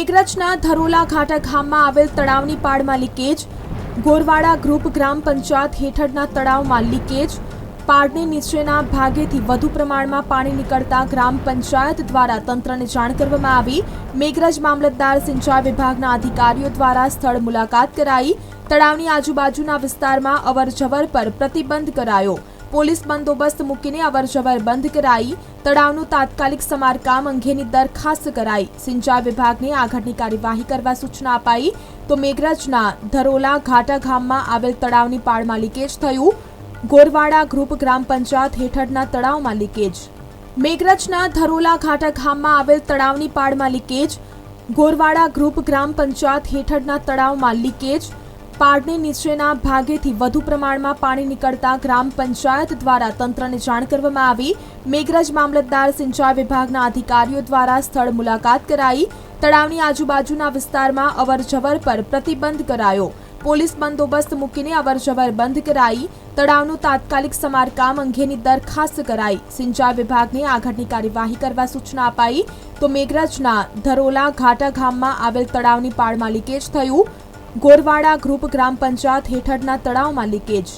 મેઘરજના ધરોલા ઘાટા ગામમાં આવેલ તળાવની પાળમાં લીકેજ, ગોરવાડા ગ્રુપ ગ્રામ પંચાયત હેઠળના તળાવમાં લીકેજ, પાડની નીચેના ભાગેથી વધુ પ્રમાણમાં પાણી નીકળતા ગ્રામ પંચાયત દ્વારા તંત્રને જાણ કરવામાં આવી. મેઘરજ મામલતદાર સિંચાઈ વિભાગના અધિકારીઓ દ્વારા સ્થળ મુલાકાત કરાઈ. તળાવની આજુબાજુના વિસ્તારમાં અવરજવર પર પ્રતિબંધ કરાયો. પોલીસ બંદોબસ્ત મૂકીને અવરજવર બંધ કરાઈ. તળાવનું તાત્કાલિક સમારકામ અંગેની દરખાસ્ત કરાઈ. સિંચાઈ વિભાગને આગળની કાર્યવાહી કરવા સૂચના અપાઈ. તો મેઘરજના ધરોલા ઘાટા ગામમાં આવેલ તળાવની પાળમાં લીકેજ થયું. ગોરવાડા ગ્રુપ ગ્રામ પંચાયત હેઠળના તળાવમાં લીકેજ. મેઘરજના ધરોલા ઘાટા ગામમાં આવેલ તળાવની પાળમાં લીકેજ ગોરવાડા ગ્રુપ ગ્રામ પંચાયત હેઠળના તળાવમાં લીકેજ. પાળની નીચેના ભાગેથી વધુ પ્રમાણમાં પાણી નીકળતા ગ્રામ પંચાયત દ્વારા તંત્રને જાણ કરવામાં આવી. મેઘરજ મામલતદાર સિંચાઈ વિભાગના અધિકારીઓ દ્વારા સ્થળ મુલાકાત કરાઈ. તળાવની આજુબાજુના વિસ્તારમાં અવરજવર પર પ્રતિબંધ કરાયો. પોલીસ બંદોબસ્ત મૂકીને અવરજવર બંધ કરાઈ. તળાવનું તાત્કાલિક સમારકામ અંગેની દરખાસ્ત કરાઈ. સિંચાઈ વિભાગને આગળની કાર્યવાહી કરવા સૂચના અપાઈ. તો મેઘરજના ધરોલા ઘાટા ગામમાં આવેલ તળાવની પાળમાં લીકેજ થયું. ગોરવાડા ગ્રુપ ગ્રામ પંચાયત હેઠળના તળાવમાં લીકેજ.